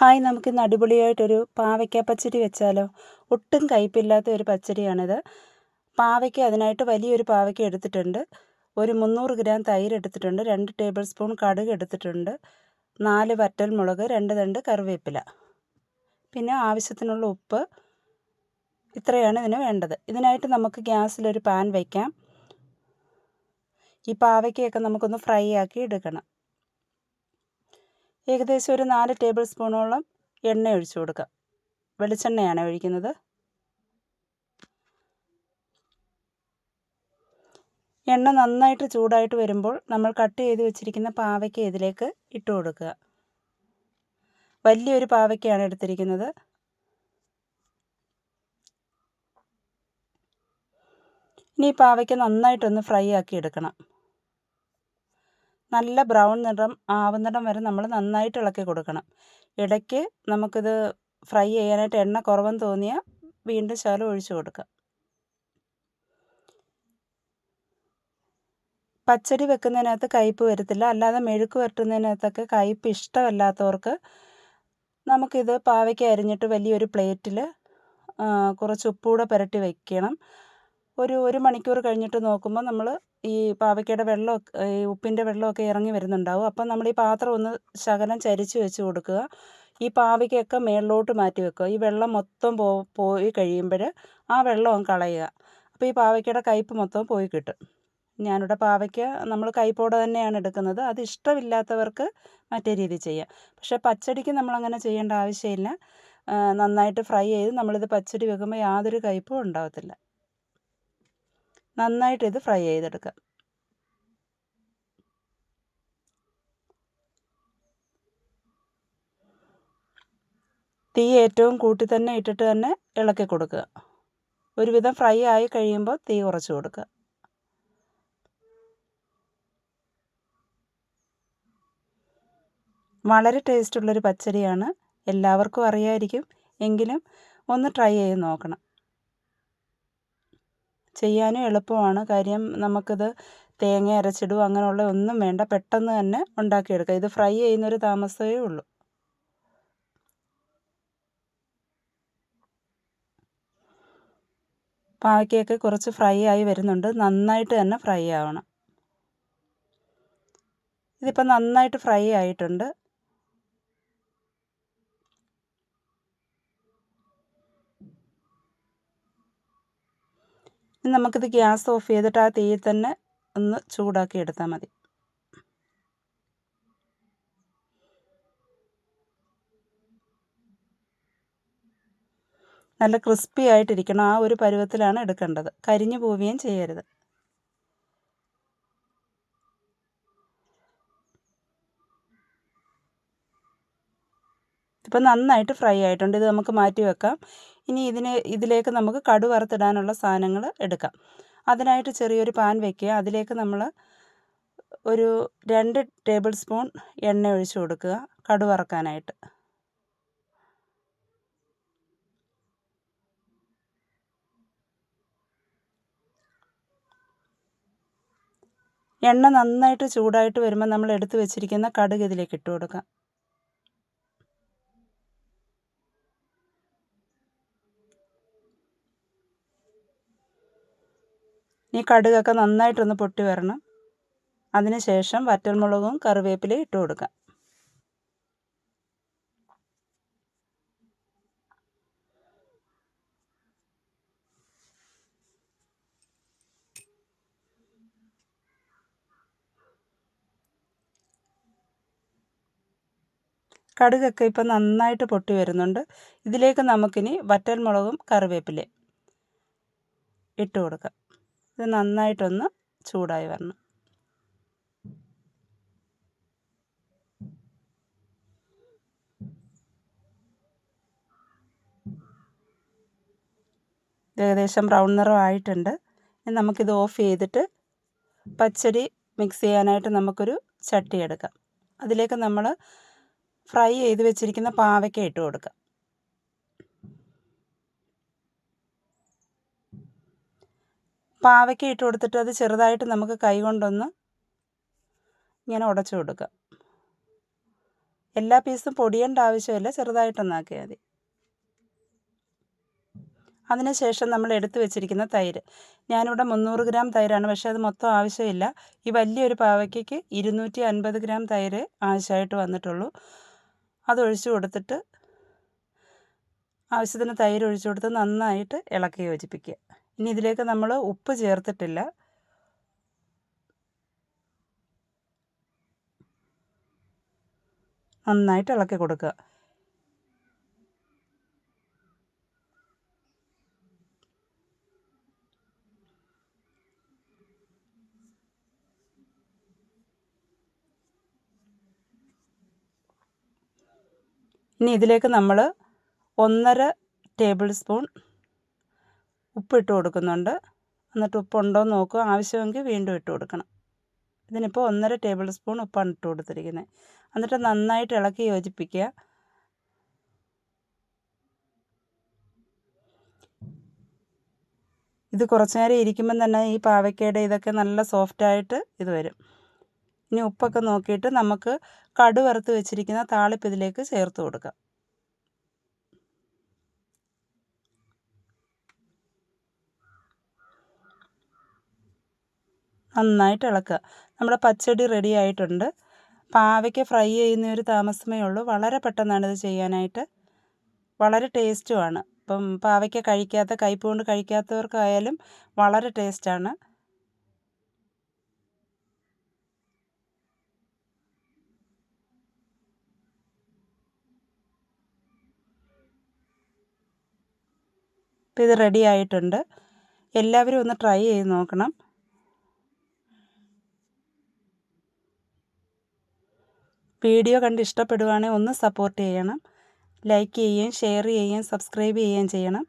Hi നമുക്ക് ഇന്ന് അടിപൊളിയായിട്ടൊരു പാവയ്ക്ക പച്ചടി വെച്ചാലോ? ഒട്ടും കയ്പില്ലാത്ത ഒരു പച്ചടിയാണിത്. പാവയ്ക്ക അതിനായിട്ട് വലിയൊരു പാവയ്ക്ക എടുത്തിട്ടുണ്ട്. ഒരു മുന്നൂറ് ഗ്രാം തൈര് എടുത്തിട്ടുണ്ട്. രണ്ട് ടേബിൾ സ്പൂൺ കടുക് എടുത്തിട്ടുണ്ട്. നാല് വറ്റൽ മുളക് രണ്ട് തണ്ട് കറിവേപ്പില. പിന്നെ ആവശ്യത്തിനുള്ള ഉപ്പ്. ഇത്രയാണ് ഇതിന് വേണ്ടത്. ഇതിനായിട്ട് നമുക്ക് ഗ്യാസിലൊരു പാൻ വയ്ക്കാം ഈ പാവയ്ക്കയൊക്കെ നമുക്കൊന്ന് ഫ്രൈ ആക്കി എടുക്കണം. ഏകദേശം ഒരു നാല് ടേബിൾ സ്പൂണോളം എണ്ണ ഒഴിച്ചു കൊടുക്കാം. വെളിച്ചെണ്ണയാണ് ഒഴിക്കുന്നത്. എണ്ണ നന്നായിട്ട് ചൂടായിട്ട് വരുമ്പോൾ നമ്മൾ കട്ട് ചെയ്ത് വെച്ചിരിക്കുന്ന പാവയ്ക്ക ഇതിലേക്ക് ഇട്ട് കൊടുക്കുക. വലിയൊരു പാവയ്ക്കയാണ് എടുത്തിരിക്കുന്നത്. ഇനി ഈ പാവയ്ക്ക നന്നായിട്ടൊന്ന് ഫ്രൈ ആക്കി എടുക്കണം. നല്ല ബ്രൗൺ നിറം ആവുന്നിടം വരെ നമ്മൾ നന്നായിട്ട് ഇളക്കി കൊടുക്കണം. ഇടയ്ക്ക് നമുക്കിത് ഫ്രൈ ചെയ്യാനായിട്ട് എണ്ണ കുറവെന്ന് തോന്നിയാൽ വീണ്ടും ശകലം ഒഴിച്ചു കൊടുക്കാം പച്ചടി വെക്കുന്നതിനകത്ത് കയ്പ്പ് വരത്തില്ല. അല്ലാതെ മെഴുക്ക് വരട്ടുന്നതിനകത്തൊക്കെ കയ്പ്പ് ഇഷ്ടമല്ലാത്തവർക്ക് നമുക്കിത് പാവയ്ക്ക് അരിഞ്ഞിട്ട് വലിയൊരു പ്ലേറ്റിൽ കുറച്ച് ഉപ്പൂടെ പുരട്ടി വയ്ക്കണം ഒരു ഒരു മണിക്കൂർ കഴിഞ്ഞിട്ട് നോക്കുമ്പോൾ നമ്മൾ ഈ പാവയ്ക്കയുടെ വെള്ളം ഈ ഉപ്പിന്റെ വെള്ളമൊക്കെ ഇറങ്ങി വരുന്നുണ്ടാവും. അപ്പം നമ്മൾ ഈ പാത്രം ഒന്ന് ശകലം ചരിച്ച് വെച്ച് കൊടുക്കുക. ഈ പാവയ്ക്കൊക്കെ മേളിലോട്ട് മാറ്റി വെക്കുക. ഈ വെള്ളം മൊത്തം പോ പോയി കഴിയുമ്പോൾ ആ വെള്ളം കളയുക. അപ്പോൾ ഈ പാവയ്ക്കയുടെ കയ്പ്പ് മൊത്തം പോയി കിട്ടും. ഞാനിവിടെ പാവയ്ക്ക നമ്മൾ കയ്പോടെ തന്നെയാണ് എടുക്കുന്നത്. അത് ഇഷ്ടമില്ലാത്തവർക്ക് മറ്റേ രീതി ചെയ്യാം. പക്ഷേ പച്ചടിക്ക് നമ്മളങ്ങനെ ചെയ്യേണ്ട ആവശ്യമില്ല. നന്നായിട്ട് ഫ്രൈ ചെയ്ത് നമ്മളിത് പച്ചടി വെക്കുമ്പോൾ യാതൊരു കയ്പ്പും ഉണ്ടാകത്തില്ല നന്നായിട്ട് ഇത് ഫ്രൈ ചെയ്തെടുക്കാം തീ ഏറ്റവും കൂട്ടി തന്നെ ഇട്ടിട്ട് തന്നെ ഇളക്കി കൊടുക്കുക. ഒരുവിധം ഫ്രൈ ആയി കഴിയുമ്പോൾ തീ കുറച്ച് കൊടുക്കുക. വളരെ ടേസ്റ്റുള്ളൊരു പച്ചടിയാണ് എല്ലാവർക്കും അറിയായിരിക്കും. എങ്കിലും ഒന്ന് ട്രൈ ചെയ്ത് നോക്കണം. ചെയ്യാനും എളുപ്പമാണ്. കാര്യം നമുക്കിത് തേങ്ങ അരച്ചിടും അങ്ങനെയുള്ള ഒന്നും വേണ്ട. പെട്ടെന്ന് തന്നെ ഉണ്ടാക്കിയെടുക്കാം. ഇത് ഫ്രൈ ചെയ്യുന്നൊരു താമസമേ ഉള്ളൂ. പാവയ്ക്കൊക്കെ കുറച്ച് ഫ്രൈ ആയി വരുന്നുണ്ട്. നന്നായിട്ട് തന്നെ ഫ്രൈ ആവണം. ഇതിപ്പോൾ നന്നായിട്ട് ഫ്രൈ ആയിട്ടുണ്ട്. ഇനി നമുക്കിത് ഗ്യാസ് ഓഫ് ചെയ്തിട്ട് ആ തീയിൽ തന്നെ ഒന്ന് ചൂടാക്കി എടുത്താൽ മതി. നല്ല ക്രിസ്പി ആയിട്ടിരിക്കണം. ആ ഒരു പരുവത്തിലാണ് എടുക്കേണ്ടത്. കരിഞ്ഞു പോവുകയും ചെയ്യരുത്. ഇപ്പം നന്നായിട്ട് ഫ്രൈ ആയിട്ടുണ്ട്. ഇത് നമുക്ക് മാറ്റി വെക്കാം. ഇനി ഇതിന് ഇതിലേക്ക് നമുക്ക് കടു വറുത്തിടാനുള്ള സാധനങ്ങൾ എടുക്കാം. അതിനായിട്ട് ചെറിയൊരു പാൻ വയ്ക്കുക അതിലേക്ക് നമ്മൾ ഒരു രണ്ട് ടേബിൾ സ്പൂൺ എണ്ണ ഒഴിച്ച് കൊടുക്കുക കടു വറക്കാനായിട്ട്. എണ്ണ നന്നായിട്ട് ചൂടായിട്ട് വരുമ്പോൾ നമ്മൾ എടുത്തു വെച്ചിരിക്കുന്ന കടുക് ഇതിലേക്ക് ഇട്ട് കൊടുക്കാം ഈ കടുകൊക്കെ നന്നായിട്ടൊന്ന് പൊട്ടി വരണം. അതിനുശേഷം വറ്റൽമുളകും കറിവേപ്പിലയും ഇട്ട് കൊടുക്കാം. കടുകൊക്കെ ഇപ്പം നന്നായിട്ട് പൊട്ടി വരുന്നുണ്ട്. ഇതിലേക്ക് നമുക്കിനി വറ്റൽമുളകും കറിവേപ്പിലയും ഇട്ട് കൊടുക്കാം. ഇത് നന്നായിട്ടൊന്ന് ചൂടായി വരണം. ഏകദേശം ബ്രൗൺ നിറം ആയിട്ടുണ്ട് നമുക്കിത് ഓഫ് ചെയ്തിട്ട് പച്ചടി മിക്സ് ചെയ്യാനായിട്ട് നമുക്കൊരു ചട്ടി എടുക്കാം. അതിലേക്ക് നമ്മൾ ഫ്രൈ ചെയ്ത് വെച്ചിരിക്കുന്ന പാവയ്ക്ക ഇട്ട് കൊടുക്കാം. പാവയ്ക്ക ഇട്ട് കൊടുത്തിട്ട് അത് ചെറുതായിട്ട് നമുക്ക് കൈ കൊണ്ടൊന്ന് ഇങ്ങനെ ഉടച്ചു കൊടുക്കാം. എല്ലാ പീസും പൊടിയേണ്ട ആവശ്യമില്ല ചെറുതായിട്ടൊന്നാക്കിയാൽ മതി. അതിനുശേഷം നമ്മൾ എടുത്തു വെച്ചിരിക്കുന്ന തൈര്. ഞാനിവിടെ മുന്നൂറ് ഗ്രാം തൈരാണ് പക്ഷേ അത് മൊത്തം ആവശ്യമില്ല. ഈ വലിയൊരു പാവയ്ക്കയ്ക്ക് ഇരുന്നൂറ്റി അൻപത് ഗ്രാം തൈര് ആവശ്യമായിട്ട് വന്നിട്ടുള്ളൂ. അതൊഴിച്ചു കൊടുത്തിട്ട് ആവശ്യത്തിന് തൈര് ഒഴിച്ചു കൊടുത്ത് നന്നായിട്ട് ഇളക്കി യോജിപ്പിക്കുക. ഇനി ഇതിലേക്ക് നമ്മൾ ഉപ്പ് ചേർത്തിട്ടില്ല. നന്നായിട്ട് ഇളക്കി കൊടുക്കുക. ഇനി ഇതിലേക്ക് നമ്മൾ ഒന്നര ടേബിൾ സ്പൂൺ ഉപ്പിട്ട് കൊടുക്കുന്നുണ്ട്. എന്നിട്ട് ഉപ്പുണ്ടോ എന്ന് നോക്കുക. ആവശ്യമെങ്കിൽ വീണ്ടും ഇട്ട് കൊടുക്കണം. ഇതിനിപ്പോൾ ഒന്നര ടേബിൾ സ്പൂൺ ഉപ്പാണ് ഇട്ട് കൊടുത്തിരിക്കുന്നത്. എന്നിട്ട് നന്നായിട്ട് ഇളക്കി യോജിപ്പിക്കുക. ഇത് കുറച്ച് നേരം ഇരിക്കുമ്പം തന്നെ ഈ പാവയ്ക്കയുടെ ഇതൊക്കെ നല്ല സോഫ്റ്റായിട്ട് ഇത് വരും. ഇനി ഉപ്പൊക്കെ നോക്കിയിട്ട് നമുക്ക് കടുവറുത്ത് വെച്ചിരിക്കുന്ന താളിപ്പ് ഇതിലേക്ക് ചേർത്ത് കൊടുക്കാം. നന്നായിട്ട് ഇളക്കുക. നമ്മുടെ പച്ചടി റെഡി ആയിട്ടുണ്ട്. പാവയ്ക്ക് ഫ്രൈ ചെയ്യുന്ന ഒരു താമസമേ ഉള്ളൂ. വളരെ പെട്ടെന്നാണ് ഇത് ചെയ്യാനായിട്ട്. വളരെ ടേസ്റ്റുമാണ്. ഇപ്പം പാവയ്ക്ക കഴിക്കാത്ത കയ്പ് കൊണ്ട് കഴിക്കാത്തവർക്കായാലും വളരെ ടേസ്റ്റാണ്. ഇപ്പം ഇത് റെഡി ആയിട്ടുണ്ട്. എല്ലാവരും ഒന്ന് ട്രൈ ചെയ്ത് നോക്കണം. വീഡിയോ കണ്ട് ഇഷ്ടപ്പെടുവാണെങ്കിൽ ഒന്ന് സപ്പോർട്ട് ചെയ്യണം. ലൈക്ക് ചെയ്യുകയും ഷെയർ ചെയ്യുകയും സബ്സ്ക്രൈബ് ചെയ്യുകയും ചെയ്യണം.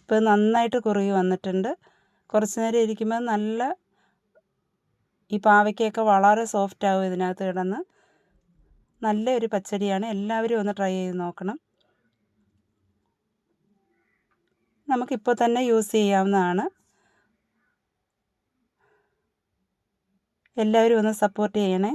ഇപ്പോൾ നന്നായിട്ട് കുറുകി വന്നിട്ടുണ്ട്. കുറച്ച് നേരം ഇരിക്കുമ്പോൾ നല്ല ഈ പാവയ്ക്കൊക്കെ വളരെ സോഫ്റ്റ് ആവും ഇതിനകത്ത് കിടന്ന്. നല്ലൊരു പച്ചടിയാണ്. എല്ലാവരും ഒന്ന് ട്രൈ ചെയ്ത് നോക്കണം. നമുക്കിപ്പോൾ തന്നെ യൂസ് ചെയ്യാവുന്നതാണ്. എല്ലാവരും ഒന്ന് സപ്പോർട്ട് ചെയ്യണേ.